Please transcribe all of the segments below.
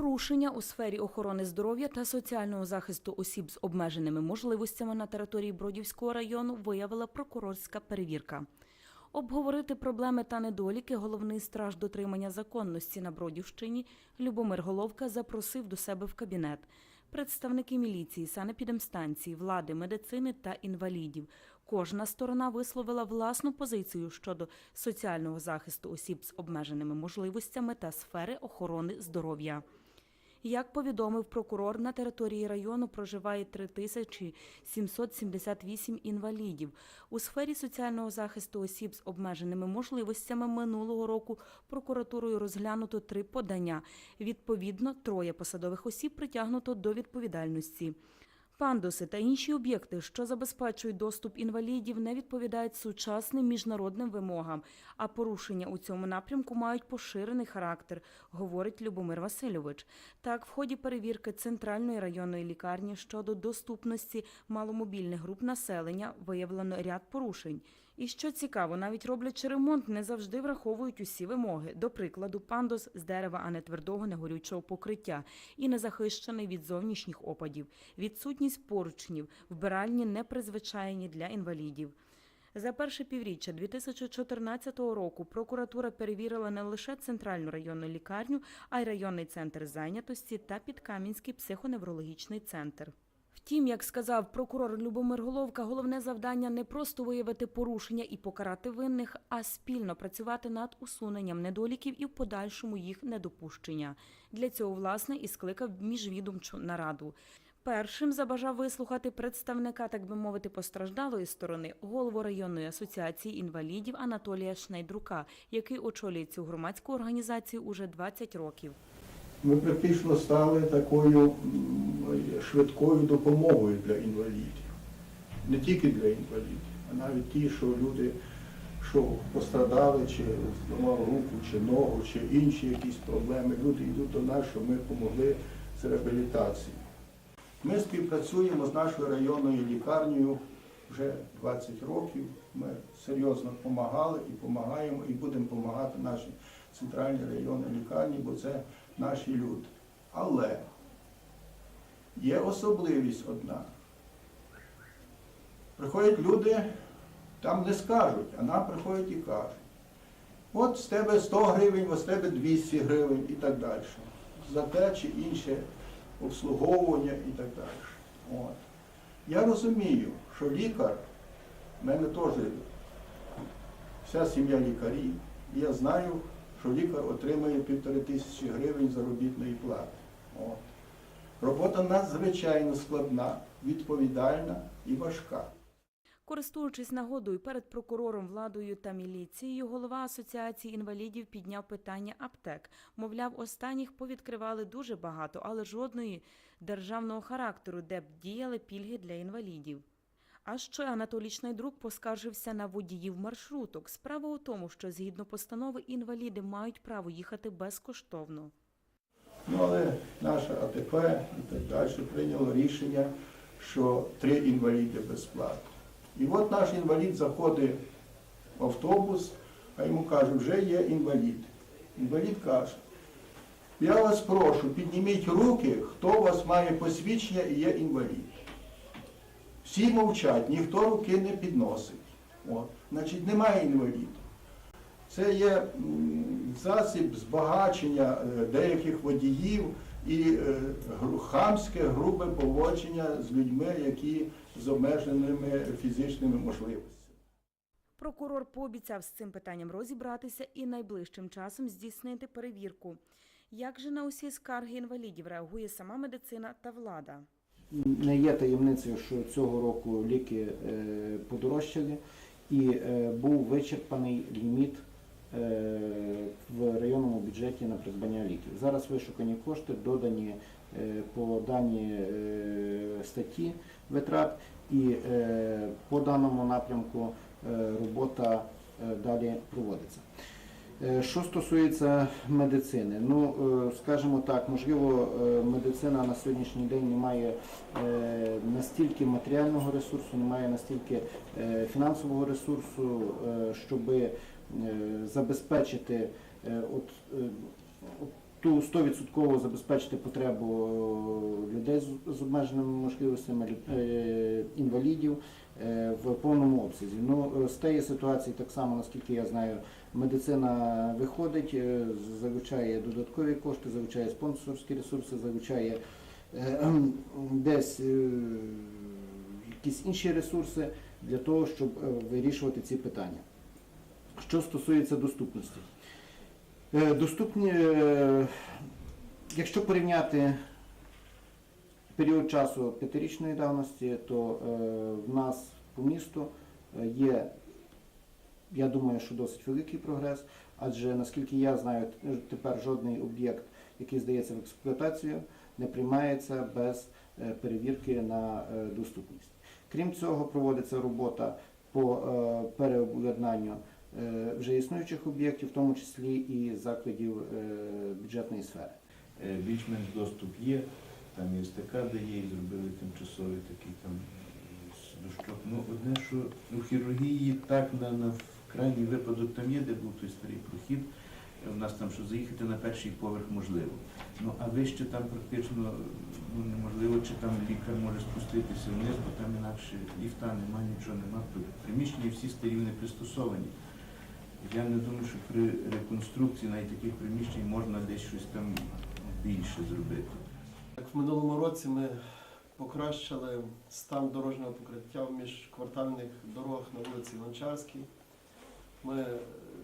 Порушення у сфері охорони здоров'я та соціального захисту осіб з обмеженими можливостями на території Бродівського району виявила прокурорська перевірка. Обговорити проблеми та недоліки головний страж дотримання законності на Бродівщині Любомир Головка запросив до себе в кабінет. Представники міліції, санепідемстанції, влади, медицини та інвалідів. Кожна сторона висловила власну позицію щодо соціального захисту осіб з обмеженими можливостями та сфери охорони здоров'я. Як повідомив прокурор, на території району проживає 3778 інвалідів. У сфері соціального захисту осіб з обмеженими можливостями минулого року прокуратурою розглянуто три подання. Відповідно, троє посадових осіб притягнуто до відповідальності. Пандуси та інші об'єкти, що забезпечують доступ інвалідів, не відповідають сучасним міжнародним вимогам, а порушення у цьому напрямку мають поширений характер, говорить Любомир Васильович. Так, в ході перевірки центральної районної лікарні щодо доступності маломобільних груп населення виявлено ряд порушень. І що цікаво, навіть роблячи ремонт, не завжди враховують усі вимоги. До прикладу, пандус з дерева, а не твердого негорючого покриття, і не захищений від зовнішніх опадів, відсутність поручнів, вбиральні не призвичайні для інвалідів. За перше півріччя 2014 року прокуратура перевірила не лише центральну районну лікарню, а й районний центр зайнятості та підкам'янський психоневрологічний центр. Втім, як сказав прокурор Любомир Головка, головне завдання не просто виявити порушення і покарати винних, а спільно працювати над усуненням недоліків і в подальшому їх недопущення. Для цього, власне, і скликав міжвідомчу нараду. Першим забажав вислухати представника, так би мовити, постраждалої сторони, голову районної асоціації інвалідів Анатолія Шнайдрука, який очолює цю громадську організацію уже 20 років. Ми практично стали такою швидкою допомогою для інвалідів. Не тільки для інвалідів, а навіть ті, що люди, що пострадали, чи зламав руку, чи ногу, чи інші якісь проблеми. Люди йдуть до нас, щоб ми допомогли з реабілітацією. Ми співпрацюємо з нашою районною лікарнею вже 20 років. Ми серйозно допомагали і допомагаємо, і будемо допомагати нашій центральній районній лікарні, бо це наші люди. Але є особливість одна. Приходять люди, там не скажуть, а нам приходять і кажуть. От з тебе 100 гривень, от з тебе 200 гривень і так далі. За те чи інше обслуговування і так далі. От. Я розумію, що лікар, в мене теж вся сім'я лікарів, і я знаю, що лікар отримує півтори тисячі гривень заробітної плати. От. Робота надзвичайно складна, відповідальна і важка. Користуючись нагодою перед прокурором, владою та міліцією, голова асоціації інвалідів підняв питання аптек. Мовляв, останніх повідкривали дуже багато, але жодної державного характеру, де б діяли пільги для інвалідів. А ще Анатолій Шнайдрук поскаржився на водіїв маршруток. Справа у тому, що згідно постанови інваліди мають право їхати безкоштовно. Ну, але наша АТП і так далі прийняло рішення, що три інваліди безплатно. І от наш інвалід заходить в автобус, а йому кажуть, вже є інвалід. Інвалід каже, я вас прошу, підніміть руки, хто у вас має посвідчення і є інвалід. Всі мовчать, ніхто руки не підносить. От. Значить, немає інваліда. Це є засіб збагачення е, деяких водіїв і е, хамське, грубе поводження з людьми, які з обмеженими фізичними можливостями. Прокурор пообіцяв з цим питанням розібратися і найближчим часом здійснити перевірку. Як же на усі скарги інвалідів реагує сама медицина та влада? Не є таємницею, що цього року ліки е, подорожчали і був вичерпаний ліміт в районному бюджеті на придбання ліків. Зараз вишукані кошти, додані е, по даній е, статті витрат, і е, по даному напрямку е, робота е, далі проводиться. Е, Що стосується медицини, ну е, скажімо так, можливо, е, медицина на сьогоднішній день не має е, настільки матеріального ресурсу, не має настільки е, фінансового ресурсу, щоб забезпечити е, е, от ту мету 100% забезпечити потребу е, людей з- обмеженими можливостями, е, інвалідів е, в повному обсязі. Ну, е, з тієї ситуації, так само, наскільки я знаю, медицина виходить, е, залучає додаткові кошти, залучає спонсорські ресурси, залучає е, десь е, якісь інші ресурси для того, щоб е, вирішувати ці питання. Що стосується доступності. Е, Доступні, е, якщо порівняти період часу п'ятирічної давності, то е, в нас по місту є, я думаю, що досить великий прогрес, адже наскільки я знаю, тепер жодний об'єкт, який здається в експлуатацію, не приймається без перевірки на доступність. Крім цього, проводиться робота по переобладнанню вже існуючих об'єктів, в тому числі і закладів е, бюджетної сфери. Е, більш-менш доступ є, там і СТК дає, і зробили тимчасовий такий там дощок. Ну, одне, що у хірургії так на, на крайній випадок там є, де був той старий прохід. Е, У нас там, що заїхати на перший поверх можливо. Ну а вище там практично ну, неможливо, чи там лікар може спуститися вниз, бо там інакше ліфта немає, нічого немає. Приміщення всі старі не пристосовані. Я не думаю, що при реконструкції навіть таких приміщень можна десь щось там більше зробити. Так, в минулому році ми покращили стан дорожнього покриття в міжквартальних дорогах на вулиці Гончарській. Ми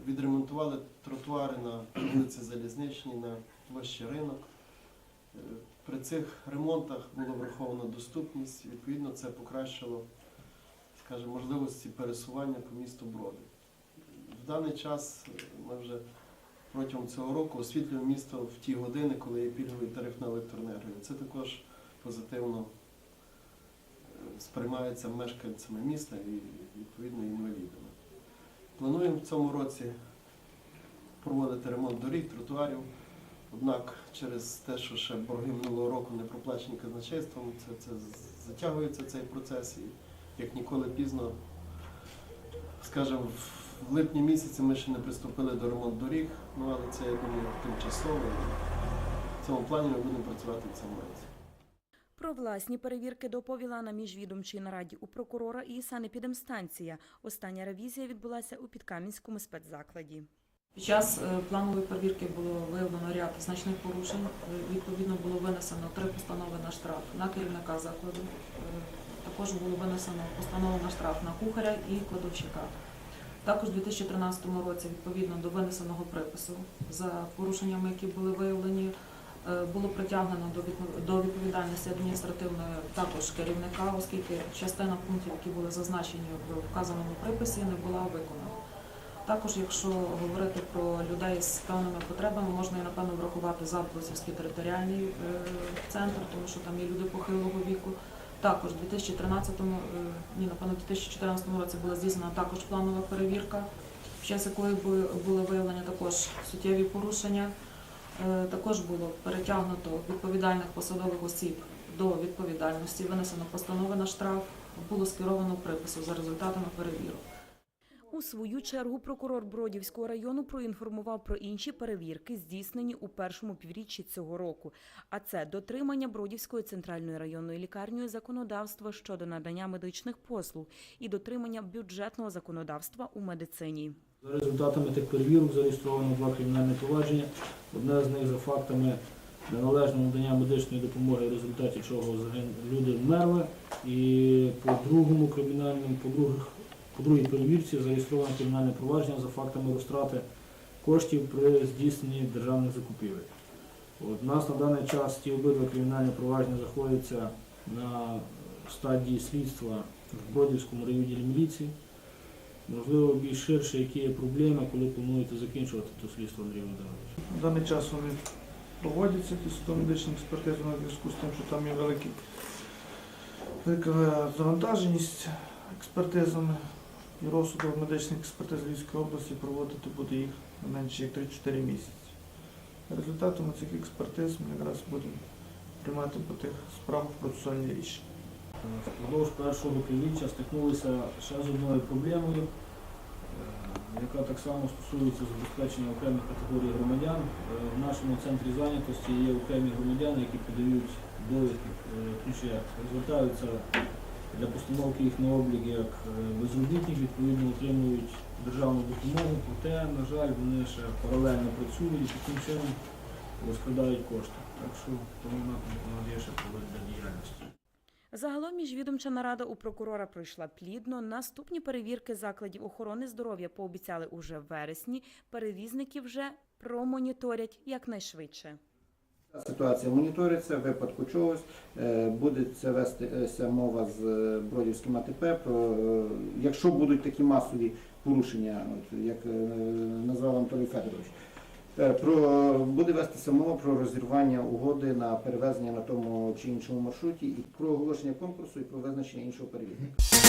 відремонтували тротуари на вулиці Залізничній, на площі ринок. Е, При цих ремонтах було враховано доступність, відповідно, це покращило скажімо, можливості пересування по місту Броди. В даний час ми вже протягом цього року освітлюємо місто в ті години, коли є пільговий тариф на електроенергію. Це також позитивно е, сприймається мешканцями міста і відповідно інвалідами. Плануємо в цьому році проводити ремонт доріг, тротуарів. Однак через те, що ще борги минулого року не проплачені казначейством, це, це затягується цей процес і як ніколи пізно, скажімо, в- липні місяці ми ще не приступили до ремонту доріг, ну але це, я думаю, тимчасово. В цьому плані ми будемо працювати в цьому році. Про власні перевірки доповіла на міжвідомчій нараді у прокурора і санепідемстанція. Остання ревізія відбулася у Підкам'янському спецзакладі. Під час е, планової перевірки було виявлено ряд значних порушень. Е, Відповідно було винесено три постанови на штраф на керівника закладу. Е, Також було винесено постанову на штраф на кухаря і кладовщика. Також у 2013 році, відповідно до винесеного припису за порушеннями, які були виявлені, е, було притягнено до відпов- відповідальності адміністративної також керівника, оскільки частина пунктів, які були зазначені в вказаному приписі, не була виконана. Також, якщо говорити про людей з певними потребами, можна і напевно врахувати Забрусівський територіальний е, центр, тому що там є люди похилого віку. Також у 2013, е, ні, напевно, в 2014 році була здійснена також планова перевірка, під час якої були виявлені також суттєві порушення. Е, Також було перетягнуто відповідальних посадових осіб до відповідальності, винесено постанови на штраф, було скеровано припису за результатами перевірок. У свою чергу прокурор Бродівського району проінформував про інші перевірки, здійснені у першому півріччі цього року. А це дотримання Бродівської центральної районної лікарнею законодавства щодо надання медичних послуг і дотримання бюджетного законодавства у медицині. За результатами тих перевірок зареєстровано два кримінальні провадження. Одне з них за фактами неналежного надання медичної допомоги, в результаті чого люди вмерли. І по другому кримінальному, по других, по другій перевірці зареєстровано кримінальне провадження за фактами розтрати коштів при здійсненні державних закупівель. От, у нас на даний час ті обидва кримінальні провадження знаходяться на стадії слідства в Бродівському райвідділі міліції. Можливо, більш ширше, які є проблеми, коли плануєте закінчувати то слідство Андрій Володимирович? На даний час вони проводяться ті судово-медичні експертизи на зв'язку з тим, що там є велика завантаженість експертизами і розсудом медичних експертиз Львівської області проводити буде їх не менше як 3-4 місяці. Результатами цих експертиз ми якраз будемо приймати по тих справах процесуальні рішення. Впродовж першого півріччя стикнулися ще з одною проблемою. Е, яка так само стосується забезпечення окремих категорій громадян. Е, В нашому центрі зайнятості є окремі громадяни, які подають довідки, е, звертаються для постановки їх на облік як е, безробітні, відповідно отримують державну допомогу, проте, на жаль, вони ще паралельно працюють і таким чином розкрадають кошти. Так що в тому напрямку у нас є ще проведення діяльності. Загалом міжвідомча нарада у прокурора пройшла плідно. Наступні перевірки закладів охорони здоров'я пообіцяли уже в вересні. Перевізники вже промоніторять якнайшвидше. Ситуація моніториться, в випадку чогось е, буде це вестися мова з е, Бродівським АТП. Про е, якщо будуть такі масові порушення, от як назвав Анатолій Федорович, про буде вестися мова про розірвання угоди на перевезення на тому чи іншому маршруті і про оголошення конкурсу і про визначення іншого перевізника.